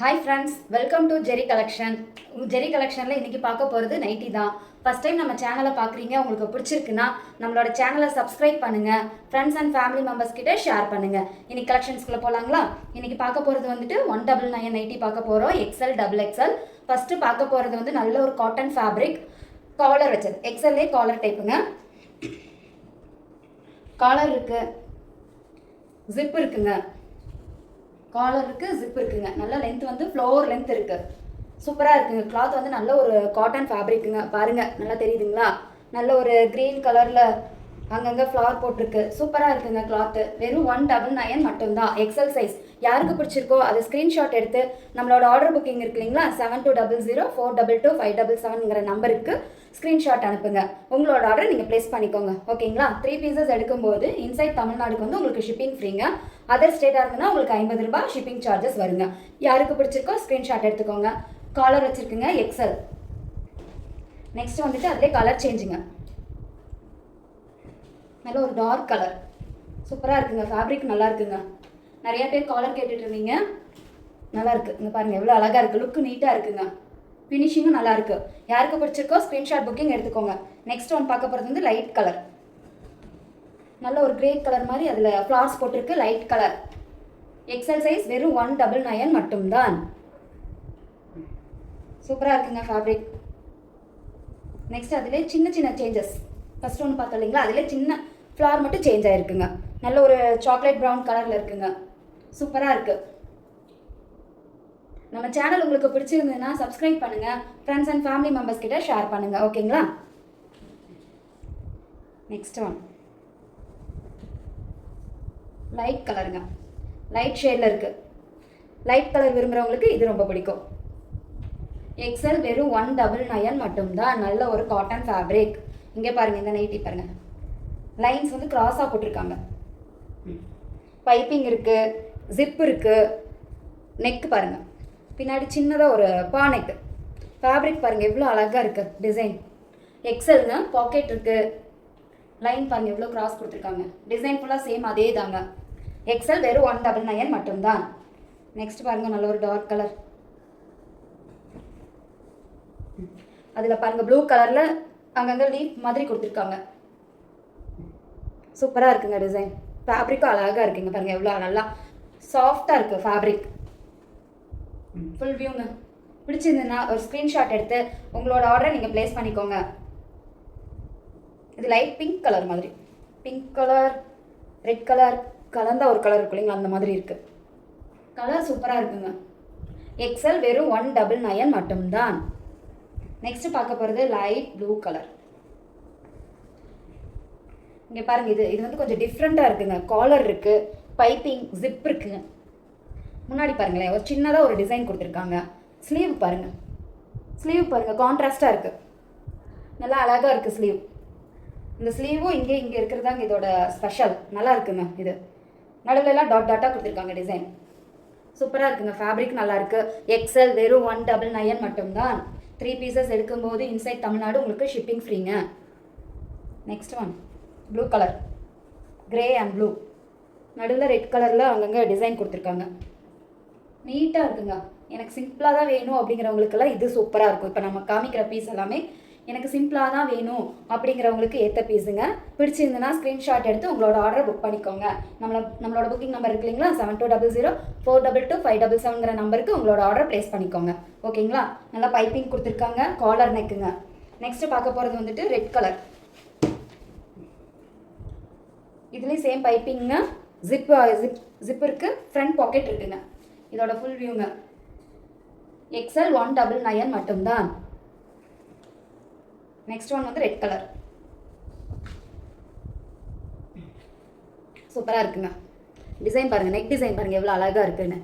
Hi friends welcome to Jerry collection Jerry கலெக்ஷனில் இன்றைக்கி பார்க்க போகிறது நைட்டி தான். ஃபஸ்ட் டைம் நம்ம சேனலை பார்க்குறீங்க உங்களுக்கு பிடிச்சிருக்குன்னா நம்மளோட சேனலை சப்ஸ்கிரைப் பண்ணுங்கள் ஃப்ரெண்ட்ஸ் அண்ட் ஃபேமிலி மெம்பர்ஸ் கிட்ட ஷேர் பண்ணுங்கள் இன்னைக்கு கலெக்ஷன்ஸ்குள்ளே போகலாங்களா இன்றைக்கி பார்க்க போகிறது வந்துட்டு ஒன் டபுள் நைன் நைட்டி பார்க்க போகிறோம் எக்ஸல் டபுள் எக்ஸல் ஃபஸ்ட்டு பார்க்க போகிறது வந்து நல்ல ஒரு காட்டன் ஃபேப்ரிக் காலர் வச்சது. எக்ஸல்லே காலர் டைப்புங்க காலர் இருக்குது ஜிப் இருக்குங்க. காலர் இருக்குது ஜிப் இருக்குங்க. நல்ல லென்த் வந்து ஃப்ளோர் லென்த் இருக்குது சூப்பராக இருக்குங்க. கிளாத் வந்து நல்ல ஒரு காட்டன் ஃபேப்ரிக்குங்க பாருங்கள் நல்லா தெரியுதுங்களா? நல்ல ஒரு க்ரீன் கலரில் அங்கங்கே ஃப்ளவர் போட்டிருக்கு. சூப்பராக இருக்குங்க கிளாத்து வெறும் ஒன் டபுள் நயன் மட்டும்தான். எக்ஸல் சைஸ் யாருக்கு பிடிச்சிருக்கோ அது ஸ்க்ரீன்ஷாட் எடுத்து நம்மளோட ஆர்டர் புக்கிங் இருக்கு இல்லைங்களா? Seven two double zero four double two five double செவனுங்கிற நம்பருக்கு ஸ்க்ரீன்ஷாட் அனுப்புங்க. உங்களோட ஆர்டர் நீங்கள் ப்ளேஸ் பண்ணிக்கோங்க. ஓகேங்களா? த்ரீ பீசஸ் எடுக்கும்போது இன்சைட் தமிழ்நாடுக்கு வந்து உங்களுக்கு ஷிப்பிங் ஃப்ரீங்க அதர் ஸ்டேட்டாக இருந்ததுன்னா உங்களுக்கு ஐம்பது ரூபாய் ஷிப்பிங் சார்ஜஸ் வருங்க. யாருக்கு பிடிச்சிருக்கோ ஸ்க்ரீன்ஷாட் எடுத்துக்கோங்க. காலர் வச்சுருக்குங்க எக்ஸல் நெக்ஸ்ட் வந்துட்டு அதிலே கலர் சேஞ்சுங்க நல்ல ஒரு டார்க் கலர் சூப்பராக இருக்குங்க. ஃபேப்ரிக் நல்லா இருக்குங்க. நிறைய பேர் காலர் கேட்டுட்டு இருந்தீங்க. நல்லா இருக்கு. இங்கே பாருங்க எவ்வளோ அழகாக இருக்குது லுக்கு நீட்டாக இருக்குங்க. ஃபினிஷிங்கும் நல்லா இருக்கு. யாருக்கு பிடிச்சிருக்கோ ஸ்க்ரீன்ஷாட் புக்கிங் எடுத்துக்கோங்க. நெக்ஸ்ட் ஒன் பார்க்க போகிறது வந்து லைட் கலர் நல்ல ஒரு கிரே கலர் மாதிரி அதில் ஃப்ளார்ஸ் போட்டிருக்கு. லைட் கலர் எக்ஸல் சைஸ் வெறும் ஒன் டபுள் நயன் மட்டும்தான். சூப்பராக இருக்குங்க ஃபேப்ரிக் நெக்ஸ்ட் அதிலே சின்ன சின்ன சேஞ்சஸ் ஃபஸ்ட் ஒன்று பார்த்தோம் இல்லைங்களா? அதிலே சின்ன ஃப்ளார் மட்டும் சேஞ்ச் ஆகிருக்குங்க நல்ல ஒரு சாக்லேட் ப்ரௌன் கலரில் இருக்குங்க. சூப்பராக இருக்குது நம்ம சேனல் உங்களுக்கு பிடிச்சிருந்ததுன்னா சப்ஸ்கிரைப் பண்ணுங்கள் ஃப்ரெண்ட்ஸ் அண்ட் ஃபேமிலி மெம்பர்ஸ் கிட்ட ஷேர் பண்ணுங்கள் ஓகேங்களா நெக்ஸ்ட் ஒன் லைட் கலருங்க லைட் ஷேடில் இருக்குது லைட் கலர் விரும்புகிறவங்களுக்கு இது ரொம்ப பிடிக்கும். எக்ஸல் வெறும் ஒன் டபுள் நயன் மட்டும்தான். நல்ல ஒரு காட்டன் ஃபேப்ரிக் இங்கே பாருங்கள் இந்த நைட்டி பாருங்கள் லைன்ஸ் வந்து கிராஸாக போட்டிருக்காங்க. பைப்பிங் இருக்குது ஜிப் இருக்குது நெக் பாருங்கள் பின்னாடி சின்னதாக ஒரு பா நெக் ஃபேப்ரிக் பாருங்கள் எவ்வளோ அழகாக இருக்குது டிசைன் எக்ஸல்ங்க பாக்கெட் இருக்குது லைன் பாருங்கள் எவ்வளோ கிராஸ் கொடுத்துருக்காங்க டிசைன் ஃபுல்லாக சேம் அதே தாங்க. எக்ஸல் வெறும் ஒன் டபுள் நயன் மட்டும்தான். நெக்ஸ்ட் பாருங்கள் நல்ல ஒரு டார்க் கலர் அதில் பாருங்கள் ப்ளூ கலரில் அங்கங்கே லீஃப் மாதிரி கொடுத்துருக்காங்க. சூப்பராக இருக்குங்க டிசைன் ஃபேப்ரிக்கும் அழகாக இருக்குங்க பாருங்கள் எவ்வளோ நல்லா சாஃப்டாக இருக்குது ஃபேப்ரிக் ஃபுல் வியூங்க பிடிச்சிருந்ததுன்னா ஒரு ஸ்க்ரீன்ஷாட் எடுத்து உங்களோட ஆர்டரை நீங்கள் ப்ளேஸ் பண்ணிக்கோங்க. இது லைட் பிங்க் கலர் மாதிரி. பிங்க் கலர் ரெட் கலர் கலந்த ஒரு கலர் இருக்கு இல்லைங்களா அந்த மாதிரி இருக்குது கலர் சூப்பராக இருக்குங்க. எக்ஸல் வெறும் ஒன் டபுள் நயன் மட்டும்தான். நெக்ஸ்ட் பார்க்க போகிறது லைட் ப்ளூ கலர் இங்கே பாருங்கள் இது இது வந்து கொஞ்சம் டிஃப்ரெண்ட்டாக இருக்குங்க. காலர் இருக்குது பைப்பிங் ஜிப் இருக்குங்க முன்னாடி பாருங்களேன் ஒரு சின்னதாக ஒரு டிசைன் கொடுத்துருக்காங்க. ஸ்லீவ் பாருங்கள் ஸ்லீவ் பாருங்கள் கான்ட்ராஸ்டாக இருக்குது நல்லா அழகாக இருக்குது ஸ்லீவ் இந்த ஸ்லீவும் இங்கே இங்கே இருக்கிறதாங்க இதோட ஸ்பெஷல் நல்லா இருக்குங்க இது. நடுவில் எல்லாம் டாட் டாட்டாக கொடுத்துருக்காங்க டிசைன் சூப்பராக இருக்குங்க. ஃபேப்ரிக் நல்லாயிருக்கு எக்ஸல் வெறும் ஒன் டபுள் நயன் மட்டும்தான். த்ரீ பீசஸ் எடுக்கும்போது இன்சைட் தமிழ்நாடு உங்களுக்கு ஷிப்பிங் ஃப்ரீங்க next one blue colour grey and blue நடுவில் ரெட் கலரில் அங்கங்கே டிசைன் கொடுத்துருக்காங்க. நீட்டாக இருக்குங்க. எனக்கு சிம்பிளாக தான் வேணும் அப்படிங்கிறவங்களுக்கெல்லாம் இது சூப்பராக இருக்கும். இப்போ நம்ம காமிக்கிற பீஸ் எல்லாமே எனக்கு சிம்பிளாக தான் வேணும் அப்படிங்கிறவங்களுக்கு ஏற்ற பீஸுங்க பிடிச்சிருந்துன்னா ஸ்க்ரீன்ஷாட் எடுத்து உங்களோட ஆர்டர் புக் பண்ணிக்கோங்க. நம்மள நம்மளோட புக்கிங் நம்பர் இருக்கு இல்லைங்களா? Seven two double zero four double two five double செவன்ங்கிற நம்பருக்கு உங்களோட ஆர்டர் ப்ளேஸ் பண்ணிக்கோங்க. ஓகேங்களா நல்லா பைப்பிங் கொடுத்துருக்காங்க. காலர் நெக்குங்க நெக்ஸ்ட்டு பார்க்க போகிறது வந்துட்டு ரெட் கலர் இதுலேயும் சேம் பைப்பிங்க ஜிப் ஜிப் ஜிப் இருக்குது ஃப்ரண்ட் பாக்கெட் இருக்குங்க. இதோட ஃபுல் வியூங்க எக்ஸல் ஒன் டபுள் நயன் மட்டும்தான். நெக்ஸ்ட் ஒன் வந்து ரெட் கலர் சூப்பராக இருக்குங்க. டிசைன் பாருங்கள் நெக் டிசைன் பாருங்கள் எவ்வளோ அழகாக இருக்குன்னு.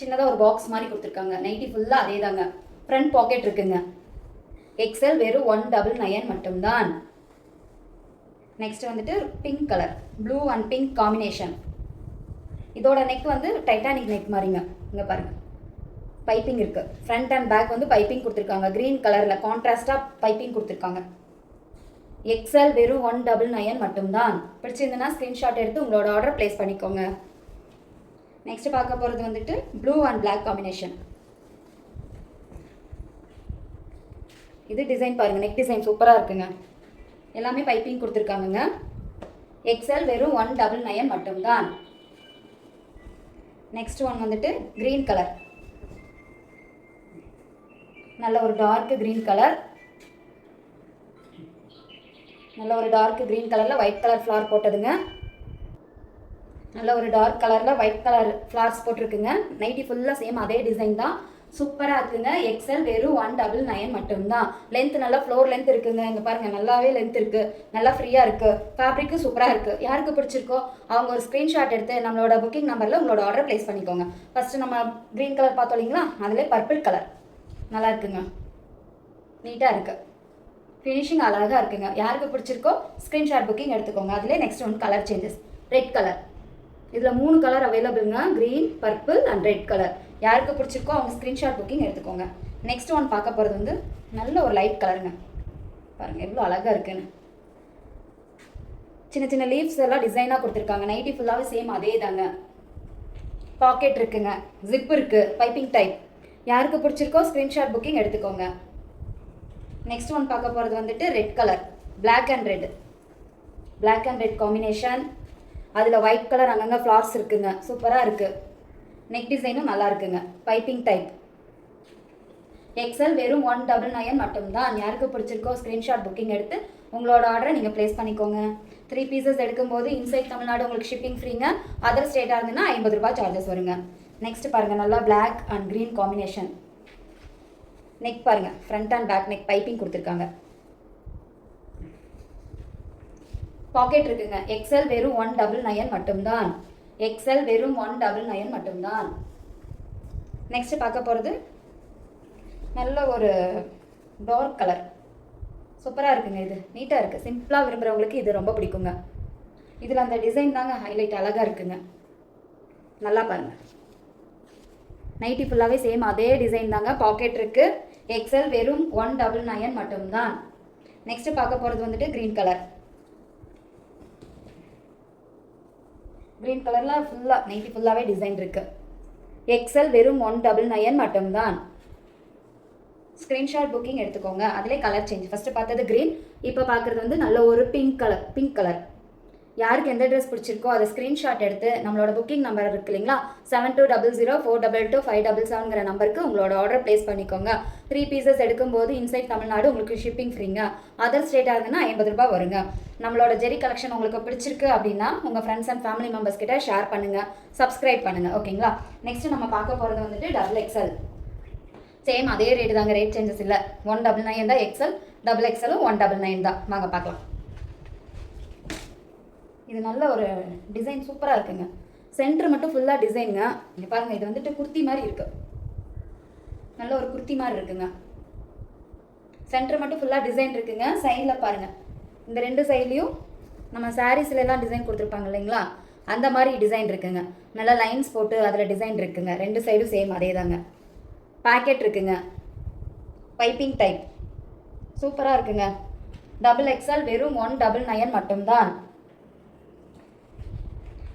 சின்னதாக ஒரு பாக்ஸ் மாதிரி கொடுத்துருக்காங்க. நைட்டி ஃபுல்லாக அதே தாங்க ஃப்ரண்ட் பாக்கெட் இருக்குங்க. எக்ஸல் வெறும் ஒன் டபுள் நயன் மட்டும்தான். நெக்ஸ்ட் வந்துட்டு pink colour blue and pink combination இதோட நெக் வந்து டைட்டானிக் நெக் மாதிரிங்க. இங்கே பாருங்கள் பைப்பிங் இருக்குது ஃப்ரண்ட் அண்ட் பேக் வந்து பைப்பிங் கொடுத்துருக்காங்க. க்ரீன் கலரில் கான்ட்ராஸ்டாக பைப்பிங் கொடுத்துருக்காங்க. எக்ஸல் வெறும் ஒன் டபுள் நயன் மட்டும்தான். பிடிச்சிருந்ததுன்னா ஸ்க்ரீன்ஷாட் எடுத்து உங்களோட ஆர்டர் ப்ளேஸ் பண்ணிக்கோங்க. நெக்ஸ்ட் பார்க்க போகிறது வந்துட்டு ப்ளூ அண்ட் பிளாக் காம்பினேஷன் இது டிசைன் பாருங்கள் நெக் டிசைன் சூப்பராக இருக்குங்க. எல்லாமே பைப்பிங் கொடுத்துருக்காங்கங்க. எக்ஸல் வெறும் ஒன் டபுள் நயன் மட்டும்தான். நெக்ஸ்ட் ஒன் வந்துட்டு க்ரீன் கலர் நல்ல ஒரு டார்க் க்ரீன் கலர் நல்ல ஒரு டார்க் க்ரீன் கலரில் ஒயிட் கலர் ஃப்ளார் போட்டதுங்க. நல்ல ஒரு டார்க் கலரில் ஒயிட் கலர் ஃப்ளார்ஸ் போட்டிருக்குங்க. நைட்டி ஃபுல்லாக சேம் அதே டிசைன் தான். சூப்பராக இருக்குங்க. எக்ஸல் வெறும் ஒன் டபுள் நைன் மட்டும்தான். லென்த் நல்லா ஃப்ளோர் லென்த் இருக்குங்க. இங்கே பாருங்கள் நல்லாவே லென்த் இருக்குது நல்லா ஃப்ரீயாக இருக்குது ஃபேப்ரிக்கும் சூப்பராக இருக்குது யாருக்கு பிடிச்சிருக்கோ அவங்க ஒரு ஸ்க்ரீன்ஷாட் எடுத்து நம்மளோட புக்கிங் நம்பரில் உங்களோட ஆர்டர் ப்ளேஸ் பண்ணிக்கோங்க. ஃபஸ்ட்டு நம்ம க்ரீன் கலர் பார்த்தோம் இல்லைங்களா? அதிலே பர்பிள் கலர் நல்லா இருக்குங்க. நீட்டாக இருக்குது ஃபினிஷிங் அழகாக இருக்குங்க. யாருக்கு பிடிச்சிருக்கோ ஸ்க்ரீன்ஷாட் புக்கிங் எடுத்துக்கோங்க. அதிலே next one colour changes red colour இதில் மூணு colour அவைலபிள்னா green purple and red colour யாருக்கு பிடிச்சிருக்கோ அவங்க ஸ்க்ரீன்ஷாட் புக்கிங் எடுத்துக்கோங்க. நெக்ஸ்ட் ஒன் பார்க்க போகிறது வந்து நல்ல ஒரு லைட் கலருங்க பாருங்கள் எவ்வளோ அழகாக இருக்குன்னு. சின்ன சின்ன லீவ்ஸ் எல்லாம் டிசைனாக கொடுத்துருக்காங்க. நைட்டி ஃபுல்லாகவே சேம் அதே தாங்க பாக்கெட் இருக்குங்க. ஜிப் இருக்குது பைப்பிங் டைப் யாருக்கு பிடிச்சிருக்கோ ஸ்க்ரீன்ஷாட் புக்கிங் எடுத்துக்கோங்க. நெக்ஸ்ட் ஒன் பார்க்க போகிறது வந்துட்டு red colour black and red black and red combination அதில் ஒயிட் கலர் அங்கங்கே ஃப்ளார்ஸ் இருக்குங்க. சூப்பராக இருக்குது நெக் டிசைனும் நல்லா இருக்குங்க. பைப்பிங் டைப் எக்ஸல் வெறும் ஒன் டபுள் நயன் மட்டும்தான். யாருக்கு பிடிச்சிருக்கோ ஸ்க்ரீன்ஷாட் புக்கிங் எடுத்து உங்களோட ஆர்டரை நீங்கள் ப்ளேஸ் பண்ணிக்கோங்க. த்ரீ பீசஸ் எடுக்கும்போது இன்சைட் தமிழ்நாடு உங்களுக்கு ஷிப்பிங் ஃப்ரீங்க அதர் ஸ்டேட்டாக இருந்ததுன்னா ஐம்பது ரூபாய் சார்ஜஸ் வருங்க. நெக்ஸ்ட் பாருங்கள் நல்லா black and green combination neck பாருங்கள் front and back neck piping கொடுத்துருக்காங்க. பாக்கெட் இருக்குங்க. எக்ஸல் வெறும் ஒன் டபுள் நயன் மட்டும்தான். எக்ஸல் வெறும் ஒன் டபுள் நயன் மட்டும்தான். நெக்ஸ்ட் பார்க்க போகிறது நல்ல ஒரு டார்க் கலர் சூப்பராக இருக்குங்க இது. நீட்டாக இருக்குது சிம்பிளாக விரும்புகிறவங்களுக்கு இது ரொம்ப பிடிக்குங்க. இதில் அந்த டிசைன் தாங்க ஹைலைட் அழகாக இருக்குங்க. நல்லா பாருங்கள் நைட்டி ஃபுல்லாகவே சேம் அதே டிசைன் தாங்க. பாக்கெட் இருக்குது எக்ஸல் வெறும் ஒன் டபுள் நயன் மட்டும்தான். நெக்ஸ்ட்டு பார்க்க போகிறது வந்துட்டு க்ரீன் கலர் க்ரீன் கலரில் ஃபுல்லாக நைட்டி ஃபுல்லாகவே டிசைன் இருக்குது எக்ஸல் வெறும் ஒன் டபுள் நயன் மட்டும்தான். ஸ்க்ரீன்ஷாட் புக்கிங் எடுத்துக்கோங்க. அதிலே கலர் சேஞ்ச் ஃபஸ்ட்டு பார்த்தது க்ரீன் இப்போ பார்க்குறது வந்து நல்ல ஒரு பிங்க் கலர் பிங்க் கலர் யாருக்கு எந்த ட்ரெஸ் பிடிச்சிருக்கோ அதை ஸ்க்ரீன்ஷாட் எடுத்து நம்மளோட புக்கிங் நம்பர் இருக்கு இல்லைங்களா? Seven two double zero four double two five double செவன்கிற நம்பருக்கு உங்களோட ஆர்டர் ப்ளேஸ் பண்ணிக்கோங்க. த்ரீ பீசஸ் எடுக்கும்போது இன்சைட் தமிழ்நாடு உங்களுக்கு ஷிப்பிங் ஃப்ரீங்க அதர் ஸ்டேட்டாக இருந்ததுன்னா ஐம்பது ரூபாய் வருங்க. நம்மளோட ஜெரி கலெக்ஷன் உங்களுக்கு பிடிச்சிருக்கு அப்படின்னா உங்கள் ஃப்ரெண்ட்ஸ் அண்ட் ஃபேமிலி மெம்பர்ஸ் கிட்ட ஷேர் பண்ணுங்கள் சப்ஸ்கிரைப் பண்ணுங்கள் ஓகேங்களா நெக்ஸ்ட் நம்ம பார்க்க போகிறது வந்துட்டு டபுள் எக்ஸல் சேம் அதே ரேட்டு தாங்க. ரேட் சேஞ்சஸ் இல்லை. ஒன் டபுள் நைன் தான் எக்ஸல் டபுள் எக்ஸலும் ஒன் டபுள் நைன் தான். வாங்க பார்க்கலாம். இது நல்ல ஒரு டிசைன் சூப்பராக இருக்குங்க. சென்டர் மட்டும் ஃபுல்லாக டிசைனுங்க இங்கே பாருங்கள் இது வந்துட்டு குர்த்தி மாதிரி இருக்கு. நல்ல ஒரு குர்த்தி மாதிரி இருக்குங்க. சென்டர் மட்டும் ஃபுல்லாக டிசைன் இருக்குங்க. சைடில் பாருங்கள் இந்த ரெண்டு சைட்லேயும் நம்ம சாரீஸ்லாம் டிசைன் கொடுத்துருப்பாங்க இல்லைங்களா? அந்த மாதிரி டிசைன் இருக்குங்க. நல்லா லைன்ஸ் போட்டு அதில் டிசைன் இருக்குங்க. ரெண்டு சைடும் சேம் அதே தாங்க பேக்கெட் இருக்குங்க. பைப்பிங் டைப் சூப்பராக இருக்குங்க. டபுள் எக்ஸ்எல் வெறும் ஒன் டபுள் நயன் மட்டும்தான்.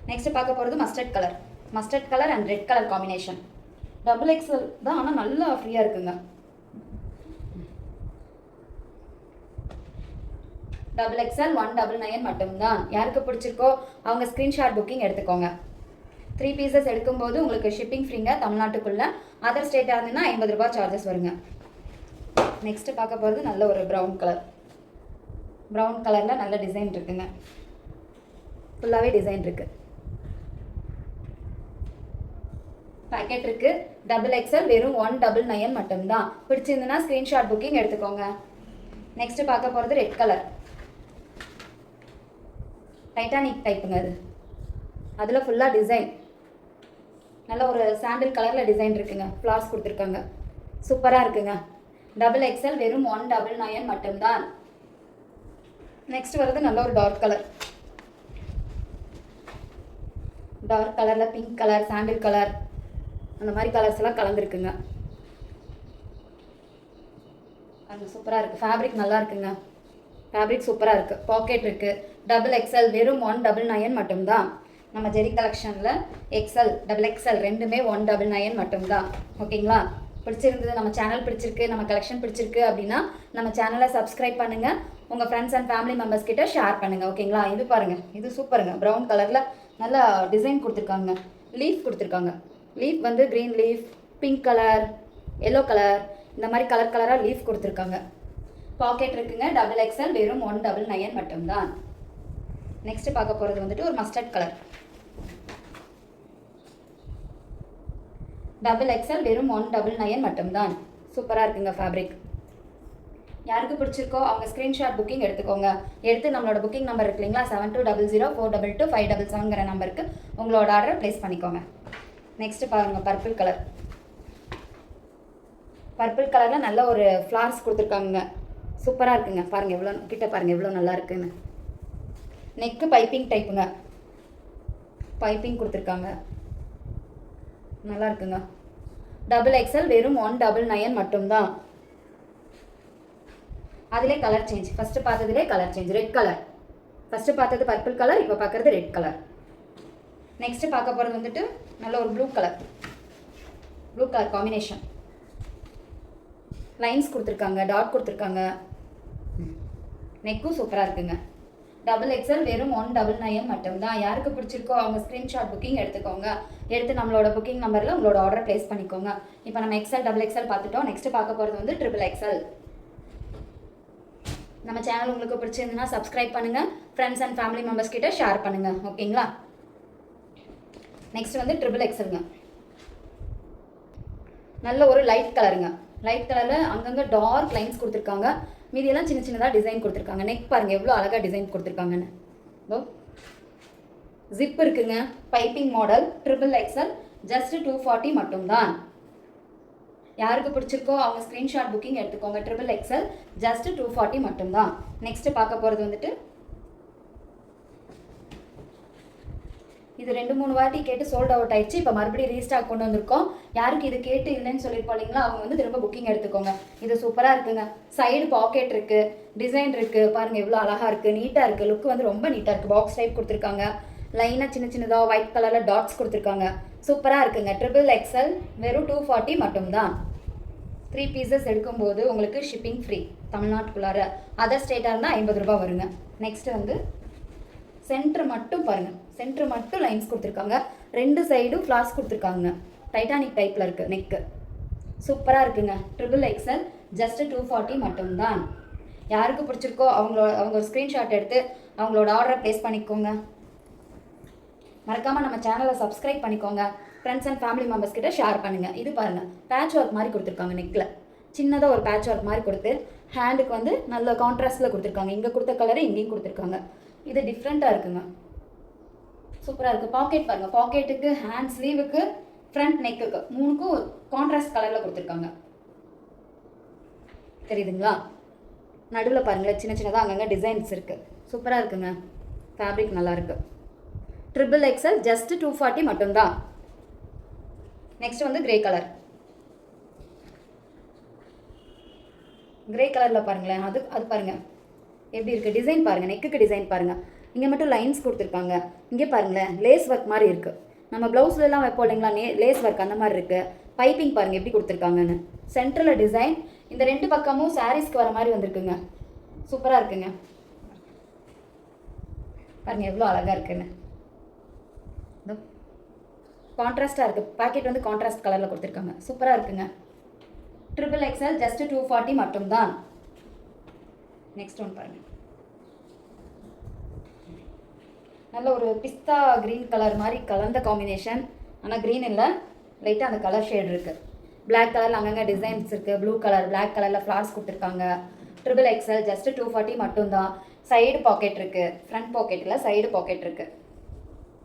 நெக்ஸ்ட் பார்க்க போகிறது mustard colour mustard colour and red colour combination double XL தான் ஆனால் நல்லா ஃப்ரீயாக இருக்குங்க. Double XL one double nine மட்டும்தான். யாருக்கு பிடிச்சிருக்கோ அவங்க ஸ்க்ரீன்ஷாட் புக்கிங் எடுத்துக்கோங்க. த்ரீ பீசஸ் எடுக்கும்போது உங்களுக்கு ஷிப்பிங் ஃப்ரீங்க தமிழ்நாட்டுக்குள்ளே. அதர் ஸ்டேட்டாக இருந்ததுன்னா ஐம்பது ரூபாய் சார்ஜஸ் வருங்க. நெக்ஸ்ட் பார்க்க போகிறது நல்ல ஒரு ப்ரௌன் கலர் ப்ரௌன் கலரில் நல்ல டிசைன் இருக்குங்க. ஃபுல்லாகவே டிசைன் இருக்குது பேக்கெட் இருக்கு. டபுள் எக்ஸ்எல் வெறும் ஒன் டபுள் நயன் மட்டும்தான். பிடிச்சிருந்துன்னா ஸ்க்ரீன்ஷாட் புக்கிங் எடுத்துக்கோங்க. நெக்ஸ்ட் பார்க்க போகிறது ரெட் கலர் டைட்டானிக் டைப்புங்க அது. அதில் ஃபுல்லாக டிசைன் நல்ல ஒரு சாண்டில் கலரில் டிசைன் இருக்குங்க. ஃப்ளார்ஸ் கொடுத்துருக்காங்க. சூப்பராக இருக்குங்க. டபுள் எக்ஸ்எல் வெறும் ஒன் டபுள் நயன் மட்டும்தான். நெக்ஸ்ட் வர்றது நல்ல ஒரு டார்க் கலர் டார்க் கலரில் பிங்க் கலர் சாண்டில் கலர் அந்த மாதிரி கலர்ஸ் எல்லாம் கலந்துருக்குங்க. அது சூப்பராக இருக்குது ஃபேப்ரிக் நல்லா இருக்குங்க. ஃபேப்ரிக் சூப்பராக இருக்குது பாக்கெட் இருக்குது டபுள் எக்ஸ்எல் வெறும் ஒன் டபுள் நயன் மட்டும்தான். நம்ம ஜெரி கலெக்ஷனில் எக்ஸல் டபுள் எக்ஸல் ரெண்டுமே ஒன் டபுள் நயன் மட்டும்தான். ஓகேங்களா பிடிச்சிருந்தது நம்ம சேனல் பிடிச்சிருக்கு நம்ம கலெக்ஷன் பிடிச்சிருக்கு அப்படின்னா நம்ம சேனலை சப்ஸ்கிரைப் பண்ணுங்கள் உங்கள் ஃப்ரெண்ட்ஸ் அண்ட் ஃபேமிலி மெம்பர்ஸ் கிட்ட ஷேர் பண்ணுங்கள் ஓகேங்களா இது பாருங்கள் இது சூப்பருங்க. ப்ரௌன் கலரில் நல்லா டிசைன் கொடுத்துருக்காங்க. லீஃப் கொடுத்துருக்காங்க. லீஃப் வந்து green leaf pink colour yellow colour இந்த மாதிரி கலர் கலராக லீஃப் கொடுத்துருக்காங்க. பாக்கெட் இருக்குங்க டபுள் எக்ஸ்எல் வெறும் ஒன் டபுள் நயன் மட்டும்தான். நெக்ஸ்ட் பார்க்க போகிறது வந்துட்டு ஒரு மஸ்டர்ட் கலர் டபுள் எக்ஸ்எல் வெறும் ஒன் டபுள் நயன் மட்டும்தான். சூப்பராக இருக்குங்க ஃபேப்ரிக் யாருக்கு பிடிச்சிருக்கோ அவங்க ஸ்க்ரீன்ஷாட் புக்கிங் எடுத்துக்கோங்க. எடுத்து நம்மளோட புக்கிங் நம்பர் இருக்கு இல்லைங்களா? Seven two double zero four double two five double செவனுங்கிற நம்பருக்கு உங்களோட ஆர்டரை ப்ளேஸ் பண்ணிக்கோங்க. நெக்ஸ்ட் பாருங்கள் பர்பிள் கலர் பர்பிள் கலரில் நல்ல ஒரு ஃப்ளார்ஸ் கொடுத்துருக்காங்க சூப்பராக இருக்குங்க. பாருங்கள் எவ்வளோ கிட்ட பாருங்கள் எவ்வளோ நல்லா இருக்குன்னு. நெக்கு பைப்பிங் டைப்புங்க பைப்பிங் கொடுத்துருக்காங்க. நல்லா இருக்குங்க. டபுள் எக்ஸ்எல் வெறும் ஒன் டபுள் நயன் மட்டும்தான். அதிலே colour change first பார்த்ததுலே colour change red colour first பார்த்தது பர்பிள் கலர் இப்போ பார்க்குறது ரெட் கலர் நெக்ஸ்ட்டு பார்க்க போகிறது வந்துட்டு நல்ல ஒரு blue colour blue colour combination lines கொடுத்துருக்காங்க டாட் கொடுத்துருக்காங்க. நெக்கும் சூப்பராக இருக்குங்க. டபுள் எக்ஸல் வெறும் ஒன் டபுள் நைன் மட்டும்தான். யாருக்கு பிடிச்சிருக்கோ அவங்க ஸ்க்ரீன்ஷாட் புக்கிங் எடுத்துக்கோங்க. எடுத்து நம்மளோட புக்கிங் நம்பரில் உங்களோட ஆர்டர் ப்ளேஸ் பண்ணிக்கோங்க. இப்போ நம்ம எக்ஸல் டபுள் எக்ஸல் பார்த்துட்டோம். நெக்ஸ்ட் பார்க்க போகிறது வந்து ட்ரிபிள் எக்ஸல் நம்ம சேனல் உங்களுக்கு பிடிச்சிருந்துன்னா சப்ஸ்கிரைப் பண்ணுங்கள் ஃப்ரெண்ட்ஸ் அண்ட் ஃபேமிலி மெம்பர்ஸ் கிட்ட ஷேர் பண்ணுங்கள் ஓகேங்களா நெக்ஸ்ட் வந்து ட்ரிபிள் எக்ஸலுங்க நல்ல ஒரு லைட் கலருங்க லைட் கலரில் அங்கங்கே டார்க் லைன்ஸ் கொடுத்துருக்காங்க. மீதியெல்லாம் சின்ன சின்னதாக டிசைன் கொடுத்துருக்காங்க. நெக் பாருங்கள் எவ்வளோ அழகாக டிசைன் கொடுத்துருக்காங்கன்னு. ஓ ஜிப் இருக்குங்க. Piping model triple XL just two forty மட்டும்தான். யாருக்கு பிடிச்சிருக்கோ அவங்க ஸ்க்ரீன்ஷாட் புக்கிங் எடுத்துக்கோங்க. Triple XL just two forty மட்டும்தான். நெக்ஸ்ட் பார்க்க போகிறது வந்துட்டு இது ரெண்டு மூணு வாட்டி கேட்டு சோல்ட் அவுட் ஆயிடுச்சு. இப்போ மறுபடியும் ரீஸ்டாக் கொண்டு வந்திருக்கோம். யாருக்கு இது கேட்டு இல்லைன்னு சொல்லியிருப்போம் இல்லைங்களா அவங்க வந்து திரும்ப புக்கிங் எடுத்துக்கோங்க. இது சூப்பராக இருக்குங்க. சைடு பாக்கெட் இருக்கு டிசைன் இருக்கு. பாருங்க எவ்வளோ அழகாக இருக்கு. நீட்டாக இருக்கு. லுக் வந்து ரொம்ப நீட்டாக இருக்கு. பாக்ஸ் டைப் கொடுத்துருக்காங்க. லைனாக சின்ன சின்னதாக ஒயிட் கலரில் டாட்ஸ் கொடுத்துருக்காங்க. சூப்பராக இருக்குங்க. ட்ரிபிள் எக்ஸல் வெறும் டூ ஃபார்ட்டி மட்டும்தான். த்ரீ பீசஸ் எடுக்கும்போது உங்களுக்கு ஷிப்பிங் ஃப்ரீ தமிழ்நாட்டுக்குள்ளார. அதர் ஸ்டேட்டாக இருந்தால் ஐம்பது ரூபா வருங்க. நெக்ஸ்ட் வந்து சென்டர் மட்டும் பாருங்க. சென்டர் மட்டும் லைன்ஸ் கொடுத்துருக்காங்க. ரெண்டு சைடும் ஃப்ளாஸ் கொடுத்துருக்காங்க. டைட்டானிக் டைப்பில் இருக்குது நெக்கு சூப்பராக இருக்குங்க. Triple XL just two forty மட்டும்தான். யாருக்கு பிடிச்சிருக்கோ அவங்களோட அவங்க ஒரு ஸ்க்ரீன்ஷாட் எடுத்து அவங்களோட ஆர்டரை ப்ளேஸ் பண்ணிக்கோங்க. மறக்காமல் நம்ம சேனலை சப்ஸ்கிரைப் பண்ணிக்கோங்க. ஃப்ரெண்ட்ஸ் அண்ட் ஃபேமிலி மெம்பர்ஸ் கிட்ட ஷேர் பண்ணுங்கள் இது பாருங்கள் பேட்ச் ஒர்க் மாதிரி கொடுத்துருக்காங்க நெக்கில் சின்னதாக ஒரு பேட்ச் ஒர்க் மாதிரி கொடுத்து ஹேண்டுக்கு வந்து நல்ல கான்ட்ராஸ்டில் கொடுத்துருக்காங்க. இங்கே கொடுத்த கலரு இங்கேயும் கொடுத்துருக்காங்க. இது டிஃப்ரெண்ட்டாக இருக்குங்க. சூப்பராக இருக்குது பாக்கெட் பாருங்கள் பாக்கெட்டுக்கு ஹேண்ட் ஸ்லீவுக்கு ஃப்ரண்ட் நெக்குக்கு மூணுக்கும் கான்ட்ராஸ்ட் கலரில் கொடுத்துருக்காங்க. தெரியுதுங்களா? நடுவில் பாருங்களேன். சின்ன சின்னதாக அங்கங்கே டிசைன்ஸ் இருக்குது சூப்பராக இருக்குங்க. ஃபேப்ரிக் நல்லாயிருக்கு triple XL just two forty மட்டும்தான். நெக்ஸ்ட் வந்து கிரே கலர் கிரே கலரில் பாருங்களேன். அது அது பாருங்கள் எப்படி இருக்குது டிசைன் பாருங்கள் நெக்குக்கு டிசைன் பாருங்கள் இங்கே மட்டும் லைன்ஸ் கொடுத்துருக்காங்க. இங்கே பாருங்களேன் லேஸ் ஒர்க் மாதிரி இருக்குது நம்ம ப்ளவுஸ்லலாம் வைப்போம் இல்லைங்களா? நே லேஸ் ஒர்க் அந்த மாதிரி இருக்குது பைப்பிங் பாருங்கள் எப்படி கொடுத்துருக்காங்கன்னு. சென்டரில் டிசைன் இந்த ரெண்டு பக்கமும் சாரீஸ்க்கு வர மாதிரி வந்திருக்குங்க. சூப்பராக இருக்குங்க. பாருங்கள் எவ்வளோ அழகாக இருக்குன்னு. கான்ட்ராஸ்டாக இருக்குது பாக்கெட் வந்து கான்ட்ராஸ்ட் கலரில் கொடுத்துருக்காங்க. சூப்பராக இருக்குங்க. Triple XL just two forty மட்டும்தான். நெக்ஸ்ட் ஒன் பாருங்கள் நல்ல ஒரு பிஸ்தா க்ரீன் கலர் மாதிரி கலந்த காம்பினேஷன் ஆனால் க்ரீன் இல்லை. லைட்டாக அந்த கலர் ஷேட் இருக்குது பிளாக் கலரில் அங்கங்கே டிசைன்ஸ் இருக்குது ப்ளூ கலர் பிளாக் கலரில் ஃப்ளார்ஸ் கொடுத்துருக்காங்க. Triple XL just two forty மட்டும்தான். சைடு பாக்கெட் இருக்குது ஃப்ரண்ட் பாக்கெட்டில் சைடு பாக்கெட் இருக்குது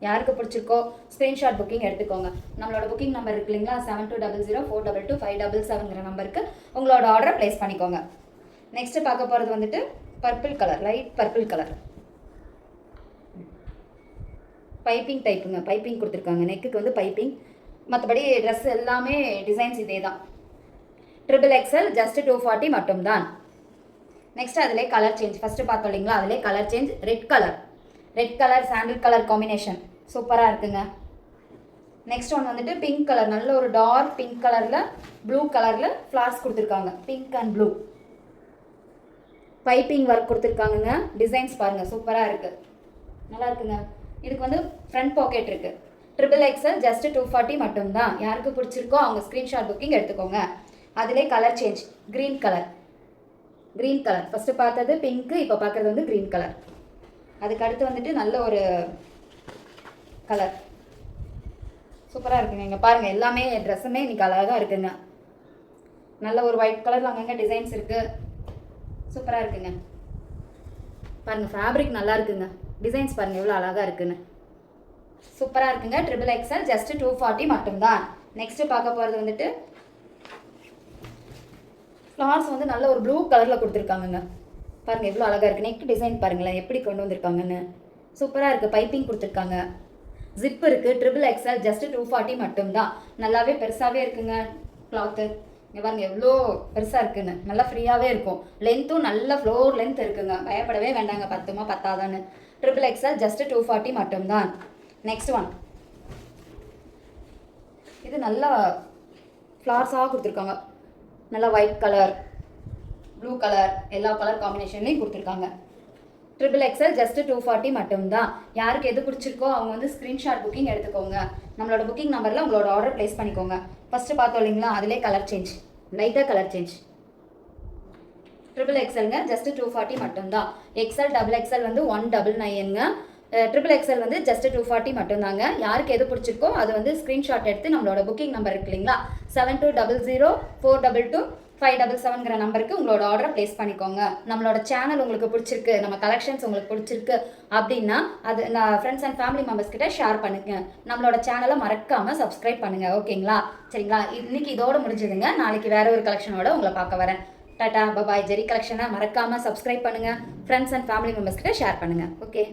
யாருக்கு பிடிச்சிருக்கோ ஸ்க்ரீன்ஷாட் புக்கிங் எடுத்துக்கோங்க. நம்மளோட புக்கிங் நம்பர் இருக்கு இல்லைங்களா? Seven two double zero four double two five double செவன்கிற நம்பருக்கு உங்களோட ஆர்டரை ப்ளேஸ் பண்ணிக்கோங்க. நெக்ஸ்ட் பார்க்க போகிறது வந்துட்டு purple colour light purple colour piping டைப்புங்க piping கொடுத்துருக்காங்க. நெக்குக்கு வந்து பைப்பிங் மற்றபடி ட்ரெஸ் எல்லாமே டிசைன்ஸ் இதே தான் triple XL just two forty மட்டும்தான். நெக்ஸ்ட் அதிலே கலர் சேஞ்ச் ஃபஸ்ட்டு பார்த்தோம் இல்லைங்களா? அதிலே colour change red colour red colour sandal colour combination சூப்பராக இருக்குங்க. நெக்ஸ்ட் ஒன் வந்துட்டு பிங்க் கலர் நல்ல ஒரு டார்க் பிங்க் கலரில் ப்ளூ கலரில் ஃப்ளார்ஸ் கொடுத்துருக்காங்க. Pink and blue piping work கொடுத்துருக்காங்கங்க. Designs பாருங்கள் சூப்பராக இருக்குது நல்லா இருக்குங்க. இதுக்கு வந்து ஃப்ரண்ட் பாக்கெட் இருக்குது triple XL just two forty மட்டும்தான். யாருக்கு பிடிச்சிருக்கோ அவங்க ஸ்க்ரீன்ஷாட் புக்கிங் எடுத்துக்கோங்க. அதிலே colour change green colour green colour first பார்த்தது பிங்க்கு இப்போ பார்க்குறது வந்து க்ரீன் கலர் அதுக்கு அடுத்து வந்துட்டு நல்ல ஒரு கலர் சூப்பராக இருக்குங்க. இங்கே பாருங்கள் எல்லாமே ட்ரெஸ்ஸுமே இன்னைக்கு அழகாக இருக்குங்க. நல்ல ஒரு ஒயிட் கலரில் அங்கங்கே டிசைன்ஸ் இருக்குது சூப்பராக இருக்குங்க. பாருங்கள் ஃபேப்ரிக் நல்லா இருக்குங்க. டிசைன்ஸ் பாருங்கள் எவ்வளோ அழகாக இருக்குன்னு. சூப்பராக இருக்குங்க. Triple XL just two forty மட்டும்தான். நெக்ஸ்ட்டு பார்க்க போகிறது வந்துட்டு ஃப்ளார்ஸ் வந்து நல்ல ஒரு ப்ளூ கலரில் கொடுத்துருக்காங்கங்க. பாருங்கள் எவ்வளோ அழகாக இருக்குது நெக் டிசைன் பாருங்களேன் எப்படி கொண்டு வந்திருக்காங்கன்னு. சூப்பராக இருக்குது பைப்பிங் கொடுத்துருக்காங்க. ஜிப் இருக்குது triple XL just two forty மட்டும்தான். நல்லாவே பெருசாகவே இருக்குங்க கிளாத்து இங்கே பாருங்கள் எவ்வளோ பெருசாக இருக்குன்னு. நல்லா ஃப்ரீயாகவே இருக்கும். லென்த்தும் நல்ல ஃப்ளோர் லென்த் இருக்குங்க. பயப்படவே வேண்டாங்க. பத்துமா பத்தாதான்னு. Triple XL just two forty மட்டும்தான். நெக்ஸ்ட் ஒன் இது நல்லா ஃப்ளார்ஸாக கொடுத்துருக்காங்க. நல்லா ஒயிட் கலர் ப்ளூ கலர் எல்லா கலர் காம்பினேஷன்லேயும் கொடுத்துருக்காங்க. Triple XL just two forty மட்டும்தான். யாருக்கு எது பிடிச்சிருக்கோ அவங்க வந்து ஸ்க்ரீன்ஷாட் புக்கிங் எடுத்துக்கோங்க. நம்மளோட புக்கிங் நம்பரில் உங்களோட ஆர்டர் ப்ளேஸ் பண்ணிக்கோங்க. ஃபஸ்ட்டு பார்த்தோம் இல்லைங்களா? அதிலே கலர் சேஞ்ச் லைட்டாக கலர் சேஞ்ச் ட்ரிபிள் எக்ஸல்ங்க ஜஸ்ட் டூ ஃபார்ட்டி மட்டும்தான். எக்ஸல் டபுள் எக்ஸல் வந்து ஒன் டபுள் நைனுங்க ட்ரிபிள் எக்ஸல் வந்து ஜஸ்ட் டூ ஃபார்ட்டி மட்டும்தாங்க. யாருக்கு எது பிடிச்சிருக்கோ அது வந்து ஸ்க்ரீன்ஷாட் எடுத்து நம்மளோட புக்கிங் நம்பர் இருக்கு இல்லைங்களா? Seven two double zero four double two five double செவன்கிற நம்பருக்கு உங்களோட ஆர்டரை ப்ளேஸ் பண்ணிக்கோங்க. நம்மளோட சேனல் உங்களுக்கு பிடிச்சிருக்கு நம்ம கலெக்ஷன்ஸ் உங்களுக்கு பிடிச்சிருக்கு அப்படின்னா அது நான் ஃப்ரெண்ட்ஸ் அண்ட் ஃபேமிலி மெம்பர்ஸ் கிட்ட ஷேர் பண்ணுங்க. நம்மளோட சேனலை மறக்காம சப்ஸ்கிரைப் பண்ணுங்க ஓகேங்களா சரிங்களா? இன்னைக்கு இதோட முடிஞ்சதுங்க. நாளைக்கு வேற ஒரு கலெக்ஷனோட உங்களை பார்க்க வரேன். டாடா பபாய் ஜெரி கலெக்ஷனை மறக்காம சப்ஸ்கிரைப் பண்ணுங்க. ஃப்ரெண்ட்ஸ் அண்ட் ஃபேமிலி மெம்பர்ஸ் கிட்ட ஷேர் பண்ணுங்க ஓகே